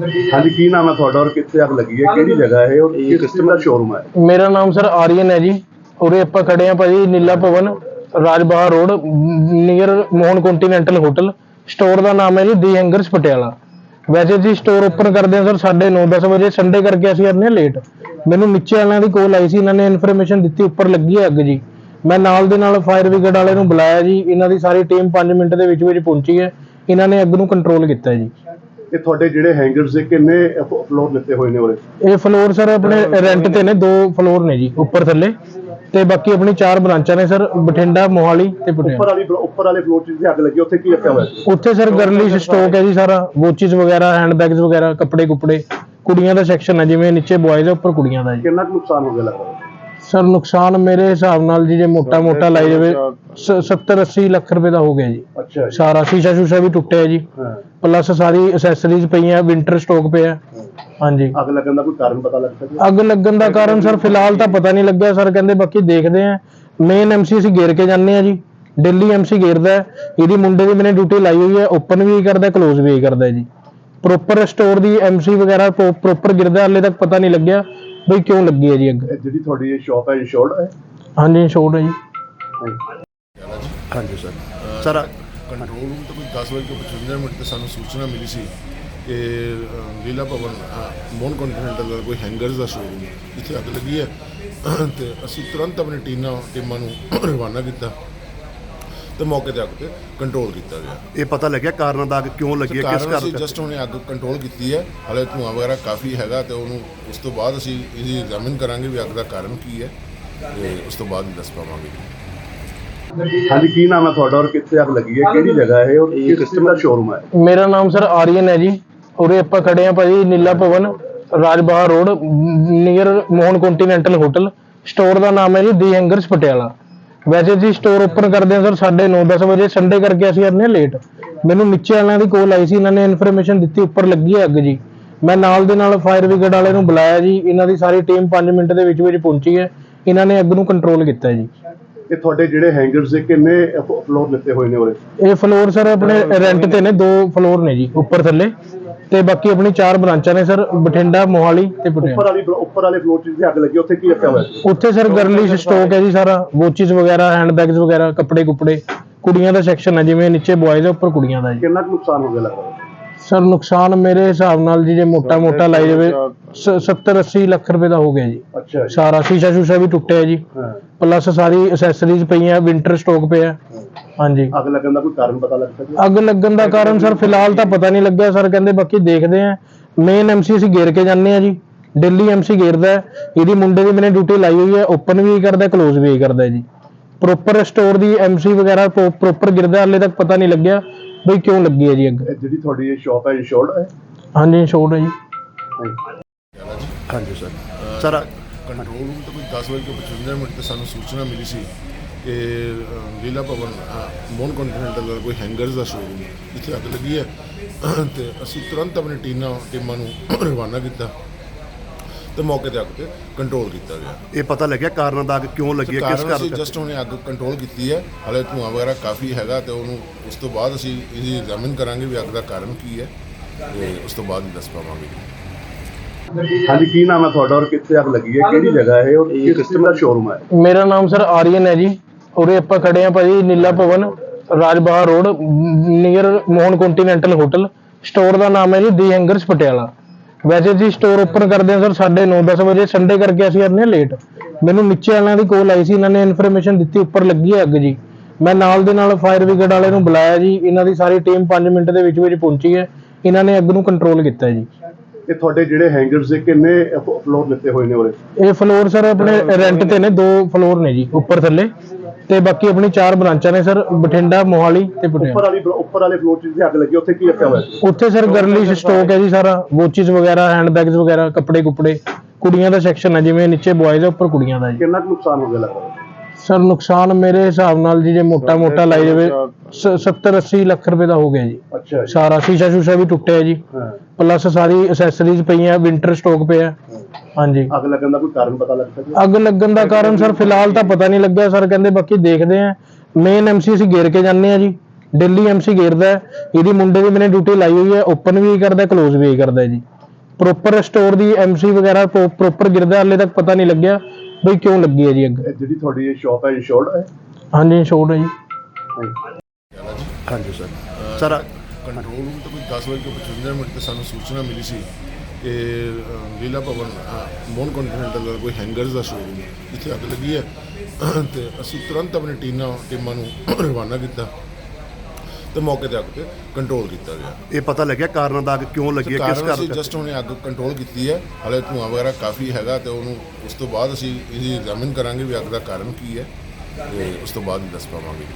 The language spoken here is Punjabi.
ਹਾਂਜੀ ਕੀ ਨਾਮ ਹੈ ਤੁਹਾਡਾ ਔਰ ਕਿੱਥੇ ਅੱਗ ਲੱਗੀ ਹੈ? ਕਿਹੜੀ ਜਗ੍ਹਾ ਹੈ ਔਰ ਕਿਸ ਕਿਸਮ ਦਾ ਸ਼ੋਰੂਮ ਹੈ? ਮੇਰਾ ਨਾਮ ਸਰ ਆਰੀਅਨ ਹੈ ਜੀ। ਉਰੇ ਆਪਾਂ ਖੜੇ ਆ ਭਾਜੀ Neela Bhavan Rajbaha road near Mohan continental hotel store ਦਾ ਨਾਮ ਹੈ ਜੀ ਦੀ ਹੈਂਗਰਸ ਪਟਿਆਲਾ। ਵੈਸੇ ਜੀ ਸਟੋਰ ਓਪਨ ਕਰਦੇ ਆ ਸਰ 9:30 10 ਵਜੇ ਸੰਡੇ ਕਰਕੇ ਅਸੀਂ ਆਨੇ ਲੇਟ ਮੈਨੂੰ ਨੀਚੇ ਵਾਲਿਆਂ ਦੀ ਕੋਲ ਆਈ ਸੀ ਇਹਨਾਂ ਨੇ ਇਨਫੋਰਮੇਸ਼ਨ ਦਿੱਤੀ ਉੱਪਰ ਲੱਗੀ ਹੈ ਅੱਗ ਜੀ। ਮੈਂ ਨਾਲ ਦੇ ਨਾਲ ਫਾਇਰ ਬ੍ਰਿਗੇਡ ਵਾਲੇ ਨੂੰ ਬੁਲਾਇਆ ਜੀ ਇਹਨਾਂ ਦੀ ਸਾਰੀ ਟੀਮ 5 ਮਿੰਟ ਦੇ ਵਿੱਚ ਵਿੱਚ ਪਹੁੰਚੀ ਹੈ। ਇਹਨਾਂ ਨੇ ਅੱਗ ਨੂੰ ਕੰਟਰੋਲ ਕੀਤਾ ਜੀ। ਇਹ ਤੁਹਾਡੇ ਜਿਹੜੇ ਹੈਂਗਰਸ ਦੇ ਕਿੰਨੇ ਫਲੋਰ ਲਿੱਤੇ ਹੋਏ ਨੇ ਉਰੇ ਇਹ ਫਲੋਰ ਸਰ ਆਪਣੇ ਰੈਂਟ ਤੇ ਨੇ ਦੋ ਫਲੋਰ ਨੇ ਜੀ ਉੱਪਰ ਥੱਲੇ। ਤੇ ਬਾਕੀ ਆਪਣੀ ਚਾਰ ਬ੍ਰਾਂਚਾਂ ਨੇ ਸਰ ਬਠਿੰਡਾ ਮੋਹਾਲੀ ਤੇ ਉੱਪਰ ਪਟਿਆਲਾ ਵਾਲੀ ਉੱਪਰ ਵਾਲੇ ਫਲੋਰ 'ਚ ਜਿੱਥੇ ਅੱਗ ਲੱਗੀ ਉੱਥੇ ਕੀ ਰੱਖਿਆ ਹੋਇਆ ਸੀ? ਉੱਥੇ ਸਰ ਗਰਲਿਸ਼ ਸਟਾਕ ਹੈ ਜੀ ਸਾਰਾ ਵੋਚਿਸ ਵਗੈਰਾ ਹੈਂਡਬੈਗਸ ਵਗੈਰਾ ਕੱਪੜੇ ਕੁਪੜੇ ਕੁੜੀਆਂ ਦਾ ਸੈਕਸ਼ਨ ਹੈ ਜਿਵੇਂ ਨੀਚੇ ਬॉयਜ਼ ਹੈ ਉੱਪਰ ਕੁੜੀਆਂ ਦਾ ਜੀ। ਕਿੰਨਾ ਕੁ ਨੁਕਸਾਨ ਹੋ ਗਿਆ ਲੱਗਦਾ? ਸਰ ਨੁਕਸਾਨ ਮੇਰੇ ਹਿਸਾਬ ਨਾਲ ਜੀ ਜੇ ਮੋਟਾ ਮੋਟਾ ਲਾਈ ਜਾਵੇ 70 80 ਲੱਖ ਰੁਪਏ ਦਾ ਹੋ ਗਿਆ ਜੀ। ਅੱਛਾ ਜੀ। ਸਾਰਾ ਸ਼ੀਸ਼ਾ ਸ਼ੂਸ਼ਾ ਵੀ ਟੁੱਟਿਆ ਜੀ। ਹਾਂ। ਪਲੱਸ ਸਾਰੀ ਅਸੈਸਰੀਜ਼ ਪਈਆਂ ਵਿੰਟਰ ਸਟਾਕ ਪਿਆ। ਹਾਂਜੀ। ਅੱਗ ਲੱਗਣ ਦਾ ਕੋਈ ਕਾਰਨ ਪਤਾ ਲੱਗ ਸਕਦਾ ਅੱਗ ਲੱਗਣ ਦਾ ਕਾਰਨ ਸਰ ਫਿਲਹਾਲ ਤਾਂ ਪਤਾ ਨਹੀਂ ਲੱਗਿਆ ਸਰ ਕਹਿੰਦੇ ਬਾਕੀ ਦੇਖਦੇ ਆ ਮੇਨ ਐਮਸੀ ਅਸੀਂ ਗੇਰ ਕੇ ਜਾਂਦੇ ਆ ਜੀ। ਦਿੱਲੀ ਐਮਸੀ ਗੇਰਦਾ। ਇਹਦੀ ਮੁੰਡੇ ਦੀ ਮੈਨੇ ਡਿਊਟੀ ਲਾਈ ਹੋਈ ਹੈ। ਓਪਨ ਵੀ ਕਰਦਾ ਕਲੋਜ਼ ਵੀ ਕਰਦਾ ਜੀ। ਪ੍ਰੋਪਰ ਸਟੋਰ ਦੀ ਐਮਸੀ ਵਗੈਰਾ ਪ੍ਰੋਪਰ ਗਿਰਦਾ ਹਾਲੇ ਤੱਕ ਪਤਾ ਨਹੀਂ ਲੱਗਿਆ। ਬਈ ਕਿਉਂ ਲੱਗੀ ਹੈ ਜੀ ਅੱਗ? ਇਹ ਜਿਹੜੀ ਤੁਹਾਡੀ ਇਹ ਸ਼ਾਪ ਹੈ ਇੰਸ਼ੋਰਡ ਹੈ? ਹਾਂਜੀ ਇੰਸ਼ੋਰਡ ਹੈ ਜੀ। ਹਾਂਜੀ ਸਰ ਸਰ ਕੰਟਰੋਲ ਰੂਮ ਤੋਂ ਕੋਈ 10 ਵਜੇ ਤੋਂ 55 ਮਿੰਟ ਤੇ ਸਾਨੂੰ ਸੂਚਨਾ ਮਿਲੀ ਸੀ ਕਿ ਅ, ਲੀਲਾ ਭਵਨ ਮੋਨ ਕੰਟੀਨੈਂਟਲ ਦਾ ਕੋਈ ਹੈਂਗਰਸ ਦਾ ਸ਼ੋਰੂਮ ਇੱਥੇ ਅੱਗ ਲੱਗੀ ਹੈ। ਤੇ ਅਸੀਂ ਤੁਰੰਤ ਆਪਣੀ ਟੀਮਾਂ ਟੀਮਾਂ ਨੂੰ ਰਵਾਨਾ ਕੀਤਾ। ਤੇ ਮੌਕੇ ਤੇ ਅੱਗ ਤੇ ਕੰਟਰੋਲ ਕੀਤਾ ਗਿਆ। ਇਹ ਪਤਾ ਲੱਗਿਆ ਕਾਰਨ ਦਾ ਅੱਗ ਕਿਉਂ ਲੱਗੀ ਹੈ ਕਿਸ ਕਾਰਨ ਅਸੀਂ ਕਾਰਨ ਜਸਟ ਉਹਨੇ ਅੱਗ ਕੰਟਰੋਲ ਕੀਤੀ ਹੈ। ਹਾਲੇ ਧੂੰਆਂ ਵਗੈਰਾ ਕਾਫੀ ਹੈਗਾ ਤੇ ਉਹਨੂੰ ਉਸ ਤੋਂ ਬਾਅਦ ਅਸੀਂ ਇਹਦੀ ਐਗਜ਼ਾਮਿਨ ਕਰਾਂਗੇ ਵੀ ਅੱਗ ਦਾ ਕਾਰਨ ਕੀ ਹੈ ਤੇ ਉਸ ਤੋਂ ਬਾਅਦ ਹੀ ਦੱਸ ਪਾਵਾਂਗੇ। ਹਾਂਜੀ ਕੀ ਨਾਮ ਹੈ ਤੁਹਾਡਾ ਔਰ ਕਿੱਥੇ ਅੱਗ ਲੱਗੀ ਹੈ? ਕਿਹੜੀ ਜਗ੍ਹਾ ਹੈ ਔਰ ਕਿਸ ਕਿਸਮ ਦਾ ਸ਼ੋਰੂਮ ਹੈ? ਮੇਰਾ ਨਾਮ ਸਰ ਆਰੀਅਨ ਹੈ ਜੀ। ਉਰੇ ਆਪਾਂ ਖੜੇ ਆ ਭਾਜੀ Neela Bhavan Rajbaha road near Mohan continental hotel. Store ਦਾ ਨਾਮ ਹੈ ਜੀ ਦੀ ਹੈਂਗਰਸ ਪਟਿਆਲਾ। ਵੈਸੇ ਜੀ ਸਟੋਰ ਓਪਨ ਕਰਦੇ ਆ ਸਰ 9:30 10 ਵਜੇ ਸੰਡੇ ਕਰਕੇ ਅਸੀਂ ਆਨੇ ਲੇਟ ਮੈਨੂੰ ਨੀਚੇ ਵਾਲਿਆਂ ਦੀ ਕੋਲ ਆਈ ਸੀ ਇਹਨਾਂ ਨੇ ਇਨਫੋਰਮੇਸ਼ਨ ਦਿੱਤੀ ਉੱਪਰ ਲੱਗੀ ਹੈ ਅੱਗ ਜੀ। ਮੈਂ ਨਾਲ ਦੇ ਨਾਲ ਫਾਇਰ ਬ੍ਰਿਗੇਡ ਵਾਲੇ ਨੂੰ ਬੁਲਾਇਆ ਜੀ ਇਹਨਾਂ ਦੀ ਸਾਰੀ ਟੀਮ 5 ਮਿੰਟ ਦੇ ਵਿੱਚ ਵਿੱਚ ਪਹੁੰਚੀ ਹੈ। ਇਹਨਾਂ ਨੇ ਅੱਗ ਨੂੰ ਕੰਟਰੋਲ ਕੀਤਾ ਜੀ। ਇਹ ਤੁਹਾਡੇ ਜਿਹੜੇ ਹੈਂਗਰਸ ਦੇ ਕਿੰਨੇ ਫਲੋਰ ਲਿੱਤੇ ਹੋਏ ਨੇ ਉਰੇ? ਇਹ ਫਲੋਰ ਸਰ ਆਪਣੇ ਰੈਂਟ ਤੇ ਨੇ ਦੋ ਫਲੋਰ ਨੇ ਜੀ ਉੱਪਰ ਥੱਲੇ। ਤੇ ਬਾਕੀ ਆਪਣੀ ਚਾਰ ਬ੍ਰਾਂਚਾਂ ਨੇ ਸਰ ਬਠਿੰਡਾ ਮੋਹਾਲੀ ਤੇ ਉੱਪਰ ਪਟਿਆਲਾ। ਵਾਲੀ ਉੱਪਰ ਵਾਲੇ ਫਲੋਰ 'ਚ ਅੱਗ ਲੱਗੀ ਉੱਥੇ ਕੀ ਰੱਖਿਆ ਹੋਇਆ ਸੀ? ਉੱਥੇ ਸਰ ਗਰਲਿਸ਼ ਸਟਾਕ ਹੈ ਜੀ ਸਾਰਾ ਵੋਚਿਸ ਵਗੈਰਾ ਹੈਂਡਬੈਗਸ ਵਗੈਰਾ ਕੱਪੜੇ ਕੁਪੜੇ। ਕੁੜੀਆਂ ਦਾ ਸੈਕਸ਼ਨ ਹੈ ਜਿਵੇਂ ਨੀਚੇ ਬॉयਜ਼ ਹੈ ਉੱਪਰ ਕੁੜੀਆਂ ਦਾ ਜੀ। ਕਿੰਨਾ ਕੁ ਨੁਕਸਾਨ ਹੋ ਗਿਆ ਲੱਗਦਾ? ਸਰ ਨੁਕਸਾਨ ਮੇਰੇ ਹਿਸਾਬ ਨਾਲ ਜੀ ਜੇ ਮੋਟਾ ਮੋਟਾ ਲਾਈ ਜਾਵੇ। 70 80 ਲੱਖ ਰੁਪਏ ਦਾ ਹੋ ਗਿਆ ਜੀ। ਅੱਛਾ ਜੀ। ਸਾਰਾ ਸ਼ੀਸ਼ਾ ਸ਼ੂਸ਼ਾ ਵੀ ਟੁੱਟਿਆ ਜੀ। ਹਾਂ। ਪਲੱਸ ਸਾਰੀ ਅਸੈਸਰੀਜ਼ ਪਈਆਂ ਵਿੰਟਰ ਸਟਾਕ ਪਿਆ। ਹਾਂਜੀ। ਅੱਗ ਲੱਗਣ ਦਾ ਕੋਈ ਕਾਰਨ ਪਤਾ ਲੱਗ ਸਕਦਾ ਅੱਗ ਲੱਗਣ ਦਾ ਕਾਰਨ ਸਰ ਫਿਲਹਾਲ ਤਾਂ ਪਤਾ ਨਹੀਂ ਲੱਗਿਆ। ਸਰ ਕਹਿੰਦੇ ਬਾਕੀ ਦੇਖਦੇ ਆ ਮੇਨ ਐਮਸੀ ਅਸੀਂ ਗੇਰ ਕੇ ਜਾਂਦੇ ਆ ਜੀ। ਦਿੱਲੀ ਐਮਸੀ ਗੇਰਦਾ ਹੈ। ਇਹਦੀ ਮੁੰਡੇ ਦੀ ਮੈਨੇ ਡਿਊਟੀ ਲਾਈ ਹੋਈ ਹੈ। ਓਪਨ ਵੀ ਕਰਦਾ ਕਲੋਜ਼ ਵੀ ਕਰਦਾ ਹੈ ਜੀ। ਪ੍ਰੋਪਰ ਸਟੋਰ ਦੀ ਐਮਸੀ ਵਗੈਰਾ ਪ੍ਰੋਪਰ ਗਿਰਦਾ ਹਾਲੇ ਤੱਕ ਪਤਾ ਨਹੀਂ ਲੱਗਿਆ। ਬਈ ਕਿਉਂ ਲੱਗੀ ਹੈ ਜੀ ਅੱਗ? ਇਹ ਜਿਹੜੀ ਤੁਹਾਡੀ ਇਹ ਸ਼ਾਪ ਹੈ ਇੰਸ਼ੋਰਡ ਹੈ? ਹਾਂਜੀ ਇੰਸ਼ੋਰਡ ਹੈ ਜੀ। ਹਾਂਜੀ ਸਰ। ਸਰ ਕੰਟਰੋਲ ਰੂਮ ਤੋਂ ਕੋਈ 10 ਵਜੇ ਤੋਂ 55 ਮਿੰਟ ਤੇ ਸਾਨੂੰ ਸੂਚਨਾ ਮਿਲੀ ਸੀ ਕਿ ਅ, ਲੀਲਾ ਭਵਨ ਮੋਨ ਕੰਟੀਨੈਂਟਲ ਦਾ ਕੋਈ ਹੈਂਗਰਸ ਦਾ ਸ਼ੋਰੂਮ ਇੱਥੇ ਅੱਗ ਲੱਗੀ ਹੈ। ਤੇ ਅਸੀਂ ਤੁਰੰਤ ਆਪਣੀ ਟੀਮਾਂ ਟੀਮਾਂ ਨੂੰ ਰਵਾਨਾ ਕੀਤਾ ਤੇ ਮੌਕੇ ਤੇ ਅੱਗ ਤੇ ਕੰਟਰੋਲ ਕੀਤਾ ਗਿਆ। ਇਹ ਪਤਾ ਲੱਗਿਆ ਕਾਰਨ ਦਾ ਅੱਗ ਕਿਉਂ ਲੱਗੀ ਹੈ ਕਿਸ ਕਾਰਨ ਅਸੀਂ ਕਾਰਨ ਜਸਟ ਉਹਨੇ ਅੱਗ ਕੰਟਰੋਲ ਕੀਤੀ ਹੈ। ਹਾਲੇ ਧੂੰਆਂ ਵਗੈਰਾ ਕਾਫੀ ਹੈਗਾ ਤੇ ਉਹਨੂੰ ਉਸ ਤੋਂ ਬਾਅਦ ਅਸੀਂ ਇਹਦੀ ਐਗਜ਼ਾਮਿਨ ਕਰਾਂਗੇ ਵੀ ਅੱਗ ਦਾ ਕਾਰਨ ਕੀ ਹੈ ਤੇ ਉਸ ਤੋਂ ਬਾਅਦ ਹੀ ਦੱਸ ਪਾਵਾਂਗੇ। ਹਾਂਜੀ ਕੀ ਨਾਮ ਹੈ ਤੁਹਾਡਾ ਔਰ ਕਿੱਥੇ ਅੱਗ ਲੱਗੀ ਹੈ? ਕਿਹੜੀ ਜਗ੍ਹਾ ਹੈ ਔਰ ਕਿਸ ਕਿਸਮ ਦਾ ਸ਼ੋਰੂਮ ਹੈ? ਮੇਰਾ ਨਾਮ ਸਰ ਆਰੀਅਨ ਹੈ ਜੀ। ਉਰੇ ਆਪਾਂ ਖੜੇ ਆ ਭਾਜੀ Neela Bhavan Rajbaha road near Mohan continental hotel store ਦਾ ਨਾਮ ਹੈ ਜੀ ਦੀ ਹੈਂਗਰਸ ਪਟਿਆਲਾ। ਵੈਸੇ ਜੀ ਸਟੋਰ ਓਪਨ ਕਰਦੇ ਆ ਸਰ 9:30 10 ਵਜੇ ਸੰਡੇ ਕਰਕੇ ਅਸੀਂ ਆਨੇ ਲੇਟ ਮੈਨੂੰ ਨੀਚੇ ਵਾਲਿਆਂ ਦੀ ਕੋਲ ਆਈ ਸੀ ਇਹਨਾਂ ਨੇ ਇਨਫੋਰਮੇਸ਼ਨ ਦਿੱਤੀ ਉੱਪਰ ਲੱਗੀ ਹੈ ਅੱਗ ਜੀ। ਮੈਂ ਨਾਲ ਦੇ ਨਾਲ ਫਾਇਰ ਬ੍ਰਿਗੇਡ ਵਾਲੇ ਨੂੰ ਬੁਲਾਇਆ ਜੀ ਇਹਨਾਂ ਦੀ ਸਾਰੀ ਟੀਮ 5 ਮਿੰਟ ਦੇ ਵਿੱਚ ਵਿੱਚ ਪਹੁੰਚੀ ਹੈ। ਇਹਨਾਂ ਨੇ ਅੱਗ ਨੂੰ ਕੰਟਰੋਲ ਕੀਤਾ ਜੀ। ਇਹ ਤੁਹਾਡੇ ਜਿਹੜੇ ਹੈਂਗਰਸ ਦੇ ਕਿੰਨੇ ਫਲੋਰ ਲਿੱਤੇ ਹੋਏ ਨੇ ਉਰੇ? ਇਹ ਫਲੋਰ ਸਰ ਆਪਣੇ ਰੈਂਟ ਤੇ ਨੇ ਦੋ ਫਲੋਰ ਨੇ ਜੀ ਉੱਪਰ ਥੱਲੇ। ਤੇ ਬਾਕੀ ਆਪਣੀ ਚਾਰ ਬ੍ਰਾਂਚਾਂ ਨੇ ਸਰ ਬਠਿੰਡਾ ਮੋਹਾਲੀ ਤੇ ਉੱਪਰ ਪਟਿਆਲਾ ਵਾਲੀ ਉੱਪਰ ਵਾਲੇ ਫਲੋਰ 'ਚ ਜਿੱਥੇ ਅੱਗ ਲੱਗੀ ਉੱਥੇ ਕੀ ਰੱਖਿਆ ਹੋਇਆ? ਸੀ ਉੱਥੇ ਸਰ ਗਰਲਿਸ਼ ਸਟਾਕ ਹੈ ਜੀ ਸਾਰਾ ਵੋਚਿਸ ਵਗੈਰਾ ਹੈਂਡਬੈਗਸ ਵਗੈਰਾ ਕੱਪੜੇ ਕੁਪੜੇ। ਕੁੜੀਆਂ ਦਾ ਸੈਕਸ਼ਨ ਹੈ ਜਿਵੇਂ ਨੀਚੇ ਬॉयਜ਼ ਹੈ ਉੱਪਰ ਕੁੜੀਆਂ ਦਾ ਜੀ। ਕਿੰਨਾ ਕੁ ਨੁਕਸਾਨ ਹੋ ਗਿਆ ਲੱਗਦਾ? ਸਰ ਨੁਕਸਾਨ ਮੇਰੇ ਹਿਸਾਬ ਨਾਲ ਜੀ ਜੇ ਮੋਟਾ ਮੋਟਾ ਲਾਈ ਜਾਵੇ 70 80 ਲੱਖ ਰੁਪਏ ਦਾ ਹੋ ਗਿਆ ਜੀ। ਅੱਛਾ ਜੀ। ਸਾਰਾ ਸ਼ੀਸ਼ਾ ਸ਼ੂਸ਼ਾ ਵੀ ਟੁੱਟਿਆ ਜੀ। ਹਾਂ। ਪਲੱਸ ਸਾਰੀ ਅਸੈਸਰੀਜ਼ ਪਈਆਂ ਵਿੰਟਰ ਸਟਾਕ ਪਿਆ। ਹਾਂਜੀ। ਅੱਗ ਲੱਗਣ ਦਾ ਕੋਈ ਕਾਰਨ ਪਤਾ ਲੱਗ ਸਕਦਾ ਅੱਗ ਲੱਗਣ ਦਾ ਕਾਰਨ ਸਰ ਫਿਲਹਾਲ ਤਾਂ ਪਤਾ ਨਹੀਂ ਲੱਗਿਆ ਸਰ ਕਹਿੰਦੇ ਬਾਕੀ ਦੇਖਦੇ ਆ ਮੇਨ ਐਮਸੀ ਅਸੀਂ ਗੇਰ ਕੇ ਜਾਂਦੇ ਆ ਜੀ। ਡੇਲੀ ਐਮਸੀ ਘੇਰਦਾ ਹੈ। ਇਹਦੀ ਮੁੰਡੇ ਦੀ ਮੈंने ਡਿਊਟੀ ਲਾਈ ਹੋਈ ਹੈ ਓਪਨ ਵੀ ਕਰਦਾ ਕਲੋਜ਼ ਵੀ ਕਰਦਾ ਹੈ ਜੀ। ਪ੍ਰੋਪਰ ਸਟੋਰ ਦੀ ਐਮਸੀ ਵਗੈਰਾ ਪ੍ਰੋਪਰ ਗਿਰਦਾ ਹਾਲੇ ਤੱਕ ਪਤਾ ਨਹੀਂ ਲੱਗਿਆ ਬਈ ਕਿਉਂ ਲੱਗੀ ਹੈ ਜੀ ਅੱਗ। ਇਹ ਜਿਹੜੀ ਤੁਹਾਡੀ ਇਹ ਸ਼ਾਪ ਹੈ ਇੰਸ਼ੋਰਡ ਹੈ? ਹਾਂਜੀ ਇੰਸ਼ੋਰ ਹੈ ਜੀ। ਹਾਂਜੀ ਸਰ। ਸਰ ਕੰਟਰੋਲ ਰੂਮ ਤੋਂ ਕੋਈ 10 ਵਜੇ ਕੇ 55 ਮਿੰਟ ਤੇ ਸਾਨੂੰ ਸੂਚਨਾ ਮਿਲੀ ਸੀ ਕਿ ਲੀਲਾ ਭਵਨ ਮੋਨ ਕੰਟੀਨੈਂਟਲ ਦਾ ਕੋਈ ਹੈਂਗਰਸ ਦਾ ਸ਼ੋਰੂਮ ਜਿੱਥੇ ਅੱਗ ਲੱਗੀ ਹੈ। ਤੇ ਅਸੀਂ ਤੁਰੰਤ ਆਪਣੀ ਟੀਮਾਂ ਟੀਮਾਂ ਨੂੰ ਰਵਾਨਾ ਕੀਤਾ ਤੇ ਮੌਕੇ ਤੇ ਅੱਗ ਤੇ ਕੰਟਰੋਲ ਕੀਤਾ ਗਿਆ। ਇਹ ਪਤਾ ਲੱਗਿਆ ਕਾਰਨ ਦਾ ਅੱਗ ਕਿਉਂ ਲੱਗੀ ਹੈ ਕਿਸ ਕਾਰਨ ਜਸਟ ਉਹਨੇ ਅੱਗ ਕੰਟਰੋਲ ਕੀਤੀ ਹੈ। ਹਾਲੇ ਧੂੰਆਂ ਵਗੈਰਾ ਕਾਫੀ ਹੈਗਾ ਤੇ ਉਹਨੂੰ ਉਸ ਤੋਂ ਬਾਅਦ ਅਸੀਂ ਇਹਦੀ ਐਗਜ਼ਾਮਿਨ ਕਰਾਂਗੇ ਵੀ ਅੱਗ ਦਾ ਕਾਰਨ ਕੀ ਹੈ ਤੇ ਉਸ ਤੋਂ ਬਾਅਦ ਦੱਸ ਪਾਵਾਂਗੇ।